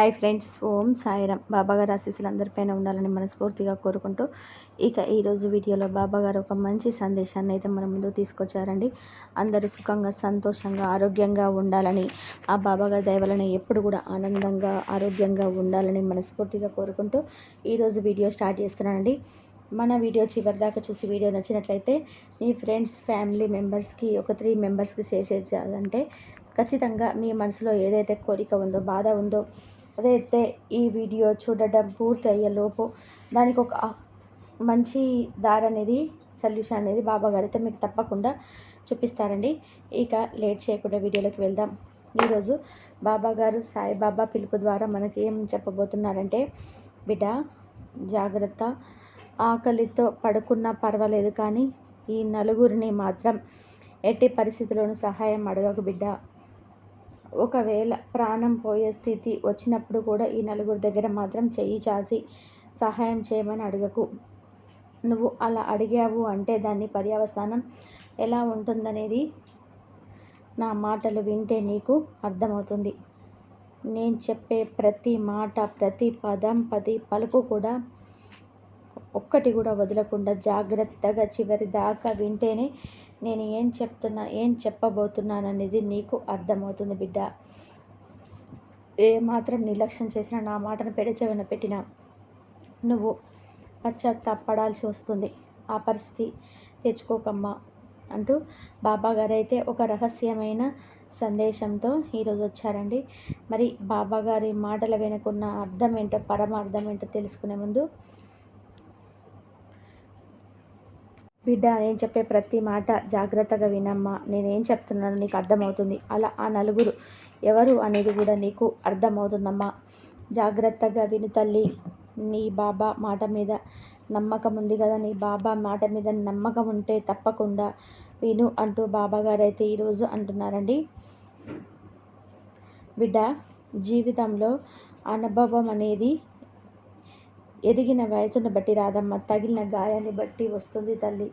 Hi friends ఓం సాయిరామ్. బాబాగారు ఆశీస్సులు అందరిపైన ఉండాలని మనస్ఫూర్తిగా కోరుకుంటూ ఇక ఈరోజు వీడియోలో బాబాగారు ఒక మంచి సందేశాన్ని అయితే మన ముందు తీసుకొచ్చారండి. అందరూ సుఖంగా సంతోషంగా ఆరోగ్యంగా ఉండాలని ఆ బాబాగారి దయవలని ఎప్పుడు కూడా ఆనందంగా ఆరోగ్యంగా ఉండాలని మనస్ఫూర్తిగా కోరుకుంటూ ఈరోజు వీడియో స్టార్ట్ చేస్తున్నానండి. మన వీడియో చివరి దాకా చూసి వీడియో నచ్చినట్లయితే మీ ఫ్రెండ్స్ ఫ్యామిలీ మెంబర్స్కి ఒక త్రీ మెంబర్స్కి షేర్ చేయాలంటే ఖచ్చితంగా మీ మనసులో ఏదైతే కోరిక ఉందో బాధ ఉందో అదైతే ఈ వీడియో చూడడం పూర్తి అయ్యేలోపు దానికి ఒక మంచి దారి అనేది సొల్యూషన్ అనేది బాబా గారు అయితే మీకు తప్పకుండా చూపిస్తారండి. ఇక లేట్ చేయకుండా వీడియోలోకి వెళ్దాం. ఈరోజు బాబా గారు సాయిబాబా పిలుపు ద్వారా మనకి ఏం చెప్పబోతున్నారంటే బిడ్డ జాగ్రత్త. ఆకలితో పడుకున్నా పర్వాలేదు కానీ ఈ నలుగురిని మాత్రం ఎట్టి పరిస్థితుల్లోనూ సహాయం అడగకు బిడ్డ. ఒకవేళ ప్రాణం పోయే స్థితి వచ్చినప్పుడు కూడా ఈ నలుగురు దగ్గర మాత్రం చెయ్యి చాసి సహాయం చేయమని అడగకు. నువ్వు అలా అడిగావు అంటే దాన్ని పర్యవసానం ఎలా ఉంటుందనేది నా మాటలు వింటే నీకు అర్థమవుతుంది. నేను చెప్పే ప్రతి మాట ప్రతి పదం పది పలుకు కూడా ఒక్కటి కూడా వదలకుండా జాగ్రత్తగా చివరి దాకా వింటేనే నేను ఏం చెప్తున్నా ఏం చెప్పబోతున్నాననేది నీకు అర్థమవుతుంది బిడ్డ. ఏ మాత్రం నిర్లక్ష్యం చేసినా నా మాటను పెడచెవిన పెట్టినా నువ్వు పశ్చాత్తాపడాల్సి వస్తుంది. ఆ పరిస్థితి తెచ్చుకోకమ్మా అంటూ బాబా గారు అయితే ఒక రహస్యమైన సందేశంతో ఈరోజు వచ్చారండి. మరి బాబా గారి మాటల వెనుకున్న అర్థం ఏంటో పరమార్థం ఏంటో తెలుసుకునే ముందు బిడ్డ నేను చెప్పే ప్రతి మాట జాగ్రత్తగా వినమ్మా. నేనేం చెప్తున్నానో నీకు అర్థమవుతుంది అలా ఆ నలుగురు. ఎవరు అనేది కూడా నీకు అర్థమవుతుందమ్మా. జాగ్రత్తగా విను తల్లి. నీ బాబా మాట మీద నమ్మకం ఉంది కదా. నీ బాబా మాట మీద నమ్మకం ఉంటే తప్పకుండా విను అంటూ బాబాగారు అయితే ఈరోజు అంటున్నారండి. బిడ్డ జీవితంలో అనుభవం అనేది ఎదిగిన వయసును బట్టి రాదమ్మ. తగిలిన గాయాన్ని బట్టి వస్తుంది తల్లి.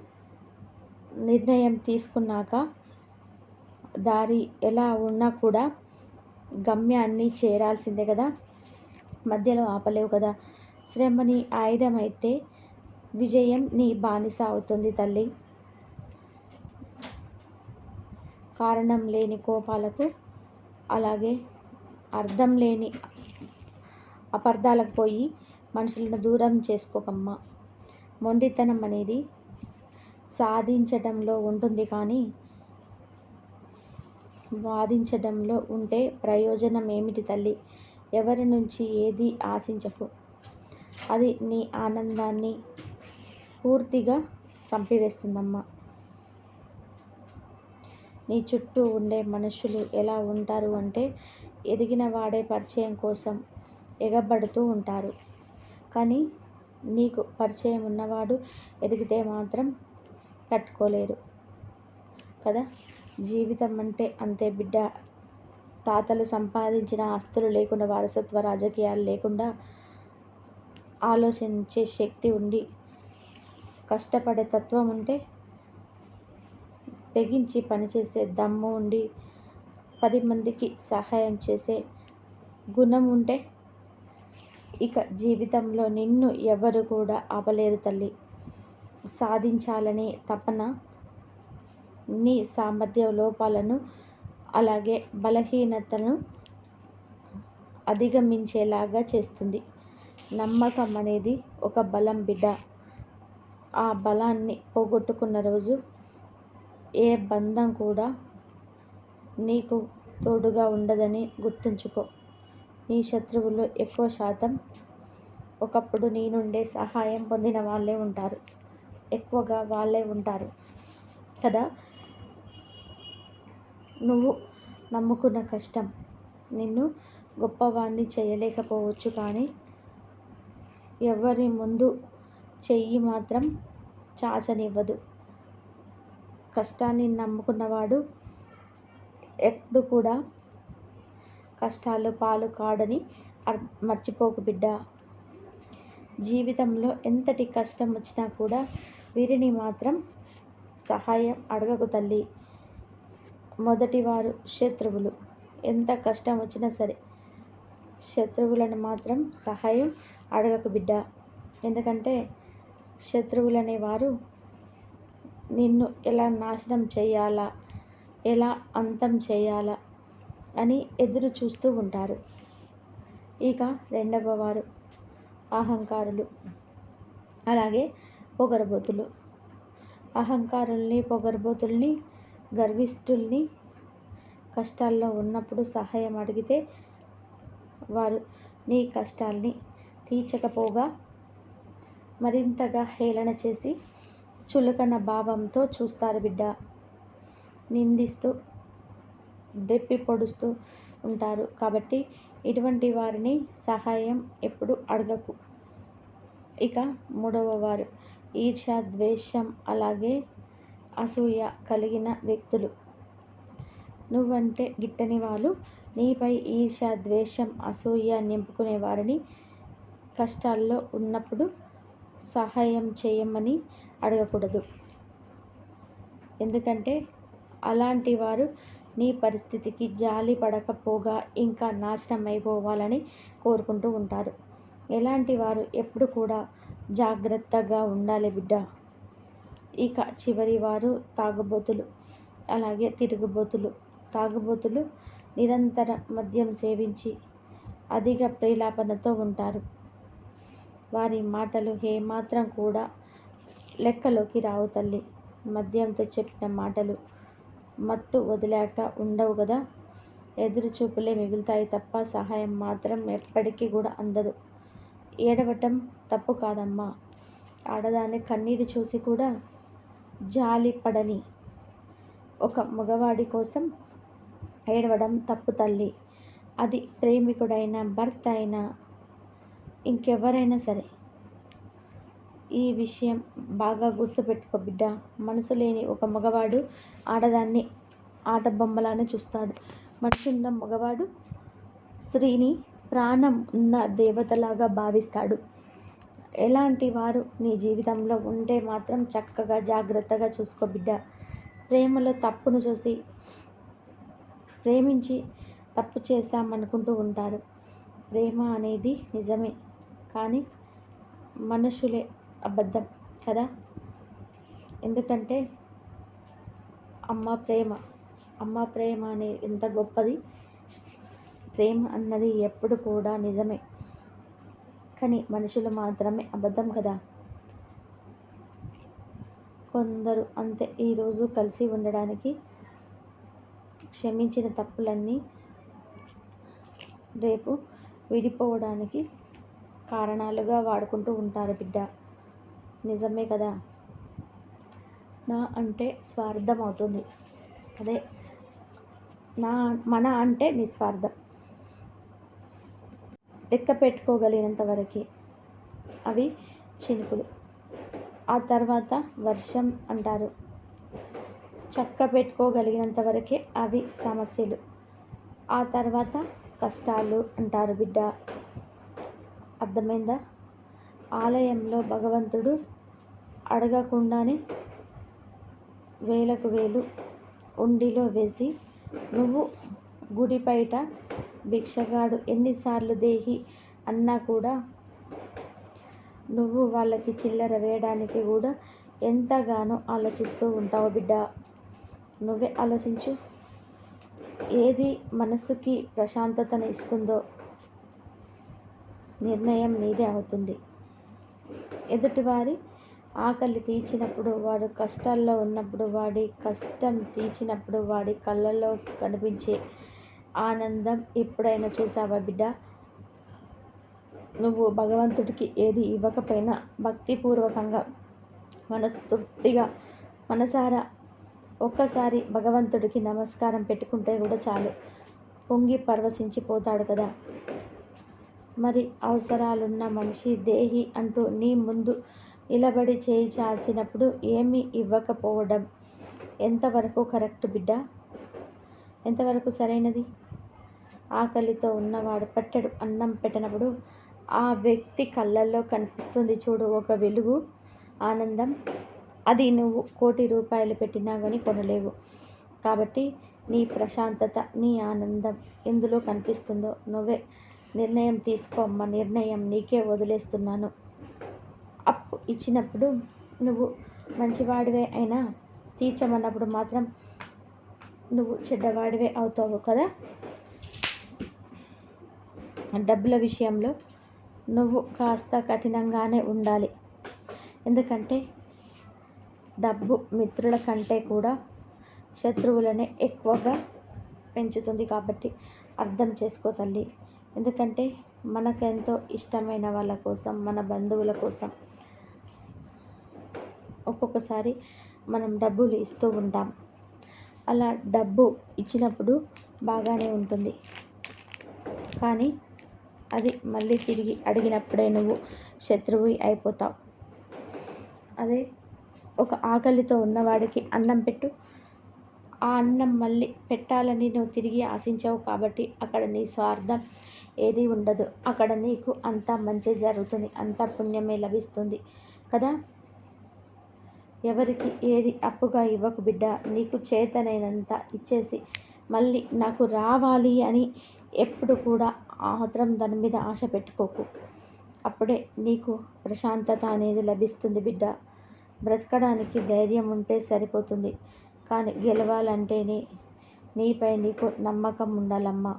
నిర్ణయం తీసుకున్నాక దారి ఎలా ఉన్నా కూడా గమ్యాన్ని చేరాల్సిందే కదా. మధ్యలో ఆపలేవు కదా. శ్రమని ఆయుధం అయితే విజయం నీ బానిస అవుతుంది తల్లి. కారణం లేని కోపాలకు అలాగే అర్థం లేని అపార్థాలకు పోయి మనుషులను దూరం చేసుకోకమ్మా. మొండితనం అనేది సాధించడంలో ఉంటుంది కానీ వాదించడంలో ఉంటే ప్రయోజనం ఏమిటి తల్లి? ఎవరి నుంచి ఏది ఆశించకు? అది నీ ఆనందాన్ని పూర్తిగా చంపివేస్తుందమ్మా. నీ చుట్టూ ఉండే మనుషులు ఎలా ఉంటారు అంటే ఎదిగిన వాడే పరిచయం కోసం ఎగబడుతూ ఉంటారు. కానీ నీకు పరిచయం ఉన్నవాడు ఎదిగితే మాత్రం తట్టుకోలేరు. కదా? జీవితం అంటే అంతే బిడ్డ. తాతలు సంపాదించిన ఆస్తులు లేకుండా వారసత్వ రాజకీయాలు లేకుండా ఆలోచించే శక్తి ఉండి కష్టపడే తత్వం ఉంటే తెగించి పనిచేసే దమ్ము ఉండి పది మందికి సహాయం చేసే గుణం ఉంటే ఇక జీవితంలో నిన్ను ఎవరు కూడా ఆపలేరు తల్లి. సాధించాలని తపన నీ సామర్థ్య లోపాలను అలాగే బలహీనతను అధిగమించేలాగా చేస్తుంది. నమ్మకం అనేది ఒక బలం బిడ్డ. ఆ బలాన్ని పోగొట్టుకున్న రోజు ఏ బంధం కూడా నీకు తోడుగా ఉండదని గుర్తుంచుకో. నీ శత్రువులు ఎక్కువ శాతం ఒకప్పుడు నీ నుండే సహాయం పొందిన వాళ్ళే ఉంటారు. ఎక్కువగా వాళ్ళే ఉంటారు. కదా? నువ్వు నమ్ముకున్న కష్టం. నిన్ను గొప్పవాణ్ణి చేయలేకపోవచ్చు కానీ ఎవరి ముందు చెయ్యి మాత్రం చాచనివ్వదు. కష్టాన్ని నమ్ముకున్నవాడు ఎప్పుడు కూడా కష్టాలు పాలు కాడని మర్చిపోకు బిడ్డ. జీవితంలో ఎంతటి కష్టం వచ్చినా కూడా వీరిని మాత్రం సహాయం అడగకు తల్లి. మొదటివారు శత్రువులు. ఎంత కష్టం వచ్చినా సరే శత్రువులను మాత్రం సహాయం అడగకు బిడ్డ. ఎందుకంటే శత్రువులనే వారు నిన్ను ఎలా నాశనం చేయాలా ఎలా అంతం చేయాలా అని ఎదురు చూస్తూ ఉంటారు. ఇక రెండవ వారు అహంకారులు. అలాగే పొగరబోతులు. అహంకారుల్ని పొగరబోతుల్ని గర్విష్ఠుల్ని కష్టాల్లో ఉన్నప్పుడు సహాయం అడిగితే వారు నీ కష్టాల్ని తీర్చకపోగా మరింతగా హేళన చేసి చులకన భావంతో చూస్తారు బిడ్డ. నిందిస్తూ దెప్పి పొడుస్తూ ఉంటారు కాబట్టి ఇటువంటి వారిని సహాయం ఎప్పుడు అడగకు. ఇక మూడవ వారు. ఈర్ష్య ద్వేషం అలాగే అసూయ కలిగిన వ్యక్తులు. నువ్వంటే గిట్టని వాళ్ళు. నీపై ఈర్ష్య ద్వేషం అసూయ నింపుకునే వారిని కష్టాల్లో ఉన్నప్పుడు సహాయం చేయమని అడగకూడదు. ఎందుకంటే అలాంటి వారు నీ పరిస్థితికి జాలి పడకపోగా ఇంకా నాశనం అయిపోవాలని కోరుకుంటూ ఉంటారు. ఎలాంటి వారు ఎప్పుడు కూడా జాగ్రత్తగా ఉండాలి బిడ్డ. ఇక చివరి వారు తాగుబోతులు అలాగే తిరుగుబోతులు. తాగుబోతులు నిరంతర మద్యం సేవించి అధిక ప్రేలాపనతో ఉంటారు. వారి మాటలు ఏమాత్రం కూడా లెక్కలోకి రావు తల్లి. మద్యంతో చెప్పిన మాటలు మత్తు వదిలాక ఉండవు కదా ఎదురు చూపులే మిగులుతాయి తప్ప సహాయం మాత్రం ఎప్పటికీ కూడా అందదు. ఏడవటం తప్పు కాదమ్మా. ఆడదాని కన్నీరు చూసి కూడా జాలి పడని ఒక మగవాడి కోసం ఏడవడం తప్పు తల్లి. అది ప్రేమికుడైనా భర్త అయినా ఇంకెవరైనా సరే ఈ విషయం బాగా గుర్తుపెట్టుకో బిడ్డ. మనసు లేని ఒక మగవాడు ఆడదాన్ని ఆట బొమ్మలానే చూస్తాడు. మనసున్న మగవాడు స్త్రీని ప్రాణం ఉన్న దేవతలాగా భావిస్తాడు. ఎలాంటి వారు నీ జీవితంలో ఉంటే మాత్రం చక్కగా జాగ్రత్తగా చూసుకో బిడ్డ. ప్రేమలో తప్పును చూసి ప్రేమించి తప్పు చేశామనుకుంటూ ఉంటారు. ప్రేమ అనేది నిజమే కానీ మనుషులే అబద్ధం కదా? ఎందుకంటే అమ్మ ప్రేమ అమ్మ ప్రేమ అనే ఎంత గొప్పది? ప్రేమ అన్నది ఎప్పుడు కూడా నిజమే. కానీ మనుషులు మాత్రమే అబద్ధం కదా? కొందరు అంతే. ఈరోజు కలిసి ఉండడానికి క్షమించిన తప్పులన్నీ రేపు విడిపోవడానికి కారణాలుగా వాడుకుంటూ ఉంటారు బిడ్డ. నిజమే కదా? నా అంటే స్వార్థం అవుతుంది. అదే నా మన అంటే నిస్వార్థం. లెక్క పెట్టుకోగలిగినంత వరకు అవి చినుకులు. ఆ తర్వాత వర్షం అంటారు. చక్క పెట్టుకోగలిగినంత వరకే అవి సమస్యలు. ఆ తర్వాత కష్టాలు అంటారు బిడ్డ. అర్థమైందా? ఆలయంలో భగవంతుడు అడగకుండానే వేలకు వేలు ఉండిలో వేసి నువ్వు గుడి బయట భిక్షగాడు ఎన్నిసార్లు దేహి అన్నా కూడా నువ్వు వాళ్ళకి చిల్లర వేయడానికి కూడా ఎంతగానో ఆలోచిస్తూ ఉంటావు బిడ్డ. నువ్వే ఆలోచించు. ఏది మనసుకి ప్రశాంతతను ఇస్తుందో నిర్ణయం నీదే అవుతుంది. ఎదుటివారి ఆకలి తీర్చినప్పుడు వాడు కష్టాల్లో ఉన్నప్పుడు వాడి కష్టం తీర్చినప్పుడు వాడి కళ్ళల్లో కనిపించే ఆనందం ఎప్పుడైనా చూసావా బిడ్డ? నువ్వు భగవంతుడికి ఏది ఇవ్వకపోయినా భక్తిపూర్వకంగా మనస్తృప్తిగా మనసారా ఒక్కసారి భగవంతుడికి నమస్కారం పెట్టుకుంటే కూడా చాలు. పొంగి పరవశించిపోతాడు కదా. మరి అవసరాలున్న మనిషి దేహి అంటూ నీ ముందు నిలబడి చేయి చాచినప్పుడు ఏమీ ఇవ్వకపోవడం ఎంతవరకు కరెక్ట్ బిడ్డ? ఎంతవరకు సరైనది? ఆకలితో ఉన్నవాడు పట్టడు అన్నం పెట్టినప్పుడు ఆ వ్యక్తి కళ్ళల్లో కనిపిస్తుంది చూడు ఒక వెలుగు ఆనందం. అది నువ్వు కోటి రూపాయలు పెట్టినా కానీ కొనలేవు. కాబట్టి నీ ప్రశాంతత నీ ఆనందం ఎందులో కనిపిస్తుందో నువ్వే నిర్ణయం తీసుకోమ్మ నిర్ణయం నీకే వదిలేస్తున్నాను. అప్పు ఇచ్చినప్పుడు నువ్వు మంచివాడివే అయినా తీర్చమన్నప్పుడు మాత్రం నువ్వు చెడ్డవాడివే అవుతావు కదా? డబ్బుల విషయంలో నువ్వు కాస్త కఠినంగానే ఉండాలి. ఎందుకంటే డబ్బు మిత్రుల కంటే కూడా శత్రువులనే ఎక్కువగా పెంచుతుంది కాబట్టి అర్థం చేసుకో తల్లి. ఎందుకంటే మనకెంతో ఇష్టమైన వాళ్ళ కోసం మన బంధువుల కోసం ఒక్కొక్కసారి మనం డబ్బులు ఇస్తూ ఉంటాం. అలా డబ్బు ఇచ్చినప్పుడు బాగానే ఉంటుంది. కానీ అది మళ్ళీ తిరిగి అడిగినప్పుడే నువ్వు శత్రువు అయిపోతావు. అదే ఒక ఆకలితో ఉన్నవాడికి అన్నం పెట్టు. ఆ అన్నం మళ్ళీ పెట్టాలని నువ్వు తిరిగి ఆశించావు కాబట్టి అక్కడ నీ స్వార్థం ఏది ఉండదు. అక్కడ నీకు అంతా మంచి జరుగుతుంది. అంతా పుణ్యమే లభిస్తుంది కదా? ఎవరికి ఏది అప్పుగా ఇవ్వకు బిడ్డ. నీకు చేతనైనంత ఇచ్చేసి మళ్ళీ నాకు రావాలి అని ఎప్పుడు కూడా ఆత్రం దాని మీద ఆశ పెట్టుకోకు. అప్పుడే నీకు ప్రశాంతత అనేది లభిస్తుంది బిడ్డ. బ్రతకడానికి ధైర్యం ఉంటే సరిపోతుంది. కానీ గెలవాలంటేనే నీపై నీకు నమ్మకం ఉండాలమ్మా.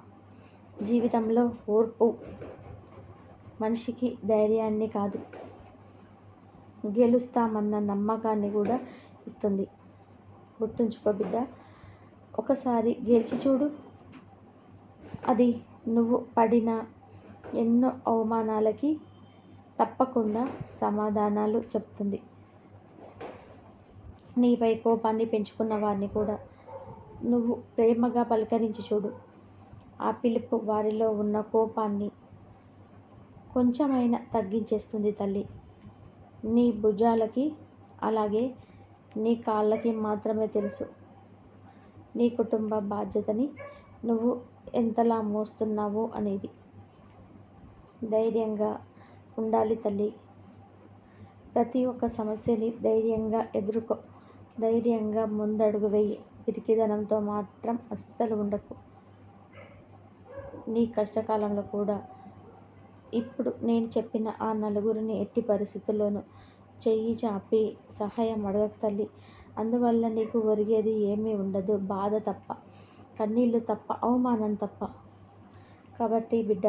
జీవితంలో ఓర్పు మనిషికి ధైర్యాన్ని కాదు. గెలుస్తామన్న నమ్మకాన్ని కూడా ఇస్తుంది. గుర్తుంచుకో బిడ్డ. ఒకసారి గెలిచి చూడు. అది నువ్వు పడిన ఎన్నో అవమానాలకి తప్పకుండా సమాధానాలు చెప్తుంది. నీపై కోపాన్ని పెంచుకున్న వారిని కూడా నువ్వు ప్రేమగా పలకరించి చూడు. ఆ పిలుపు వారిలో ఉన్న కోపాన్ని కొంచెమైనా తగ్గించేస్తుంది తల్లి. నీ భుజాలకి అలాగే నీ కాళ్ళకి మాత్రమే తెలుసు. నీ కుటుంబ బాధ్యతని నువ్వు ఎంతలా మోస్తున్నావు అనేది. ధైర్యంగా ఉండాలి తల్లి. ప్రతి ఒక్క సమస్యని ధైర్యంగా ఎదుర్కో. ధైర్యంగా ముందడుగు వెయ్యి పిరికిదనంతో మాత్రం అస్సలు ఉండకు. నీ కష్టకాలంలో కూడా. ఇప్పుడు నేను చెప్పిన ఆ నలుగురిని ఎట్టి పరిస్థితుల్లోనూ చెయ్యి చాపి సహాయం అడగక తల్లి. అందువల్ల నీకు ఒరిగేది ఏమీ ఉండదు. బాధ తప్ప. కన్నీళ్ళు తప్ప అవమానం తప్ప. కాబట్టి బిడ్డ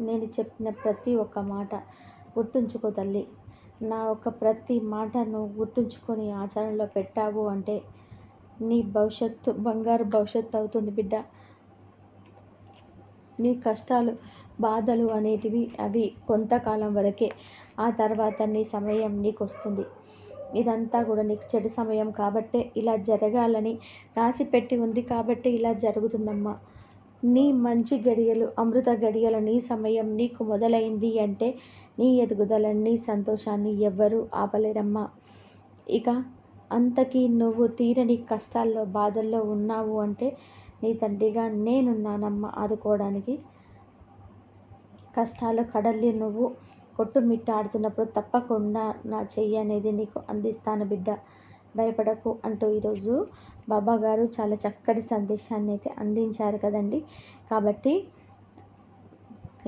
నేను చెప్పిన ప్రతి ఒక్క మాట గుర్తుంచుకో తల్లి. నా ఒక ప్రతి మాట నువ్వు గుర్తుంచుకొని ఆచరణలో పెట్టావు అంటే నీ భవిష్యత్తు బంగారు భవిష్యత్తు అవుతుంది బిడ్డ. నీ కష్టాలు బాధలు అనేటివి అవి కొంతకాలం వరకే ఆ తర్వాత నీ సమయం నీకు వస్తుంది ఇదంతా కూడా నీకు చెడు సమయం కాబట్టే ఇలా జరగాలని రాసిపెట్టి ఉంది కాబట్టి ఇలా జరుగుతుందమ్మా. నీ మంచి గడియలు అమృత గడియలు నీ సమయం నీకు మొదలైంది అంటే నీ ఎదుగుదల నీ సంతోషాన్ని ఎవ్వరూ ఆపలేరమ్మా. ఇక అంతకీ నువ్వు తీరని కష్టాల్లో బాధల్లో ఉన్నావు అంటే నీ తండ్రిగా నేనున్నానమ్మా ఆదుకోవడానికి. కష్టాలు కడల్లి నువ్వు కొట్టుమిట్టాడుతున్నప్పుడు తప్పకుండా నా చెయ్యి అనేది నీకు అందిస్తాను బిడ్డ. భయపడకు అంటూ ఈరోజు బాబా గారు చాలా చక్కటి సందేశాన్ని అయితే అందించారు కదండి. కాబట్టి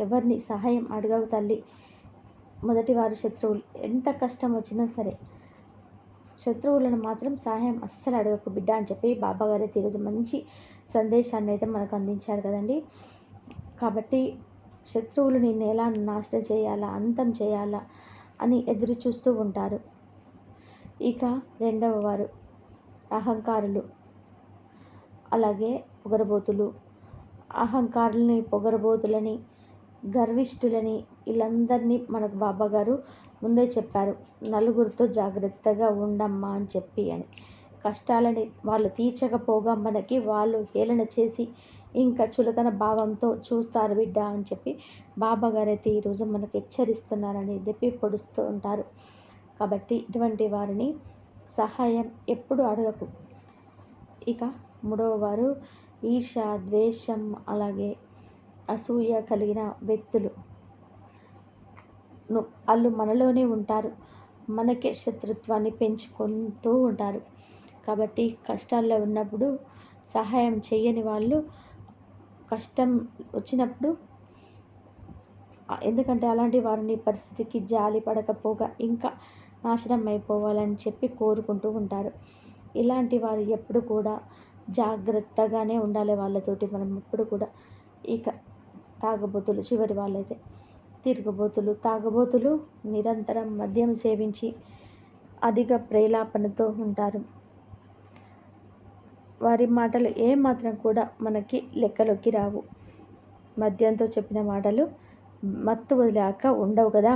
ఎవరిని సహాయం అడగవు తల్లి. మొదటి వారు శత్రువులు. ఎంత కష్టం వచ్చినా సరే శత్రువులను మాత్రం సహాయం అస్సలు అడగకు బిడ్డ అని చెప్పి బాబాగారు అయితే ఈరోజు మంచి సందేశాన్ని అయితే మనకు అందించారు కదండి. కాబట్టి శత్రువులు నిన్ను ఎలా నాశనం చేయాలా అంతం చేయాలా అని ఎదురు చూస్తూ ఉంటారు. ఇక రెండవ వారు అహంకారులు. అలాగే పొగరబోతులు. అహంకారులని పొగరబోతులని గర్విష్ఠులని వీళ్ళందరినీ మనకు బాబాగారు ముందే చెప్పారు. నలుగురితో జాగ్రత్తగా ఉండమ్మా అని చెప్పి అని. కష్టాలని వాళ్ళు తీర్చకపోగా మనకి వాళ్ళు హేళన చేసి ఇంకా చులకన భావంతో చూస్తారు బిడ్డ అని చెప్పి బాబా గారు ఈరోజు మనకు హెచ్చరిస్తున్నారని చెప్పి పొడుస్తూ ఉంటారు కాబట్టి ఇటువంటి వారిని సహాయం ఎప్పుడు అడగకు. ఇక మూడవ వారు ఈర్ష ద్వేషం అలాగే అసూయ కలిగిన వ్యక్తులు. వాళ్ళు మనలోనే ఉంటారు. మనకే శత్రుత్వాన్ని పెంచుకుంటూ ఉంటారు. కాబట్టి కష్టాల్లో ఉన్నప్పుడు సహాయం చేయని వాళ్ళు కష్టం వచ్చినప్పుడు ఎందుకంటే అలాంటి వారిని పరిస్థితికి జాలి పడకపోగా ఇంకా నాశనం అయిపోవాలని చెప్పి కోరుకుంటూ ఉంటారు. ఇలాంటి వారు ఎప్పుడు కూడా జాగ్రత్తగానే ఉండాలి వాళ్ళతోటి. మనం ఎప్పుడు కూడా ఇక తాగబోతులు చివరి వాళ్ళైతే తిరుగుబోతులు తాగబోతులు నిరంతరం మద్యం సేవించి అధిక ప్రేలాపనతో ఉంటారు. వారి మాటలు ఏమాత్రం కూడా మనకి లెక్కలోకి రావు. మద్యంతో చెప్పిన మాటలు మత్తు వదిలాక ఉండవు కదా?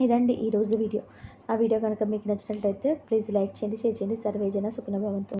ఇదండి ఈరోజు వీడియో. ఆ వీడియో కనుక మీకు నచ్చినట్లయితే ప్లీజ్ లైక్ చేయండి షేర్ చేయండి. సర్వేజన సుఖనభవంతో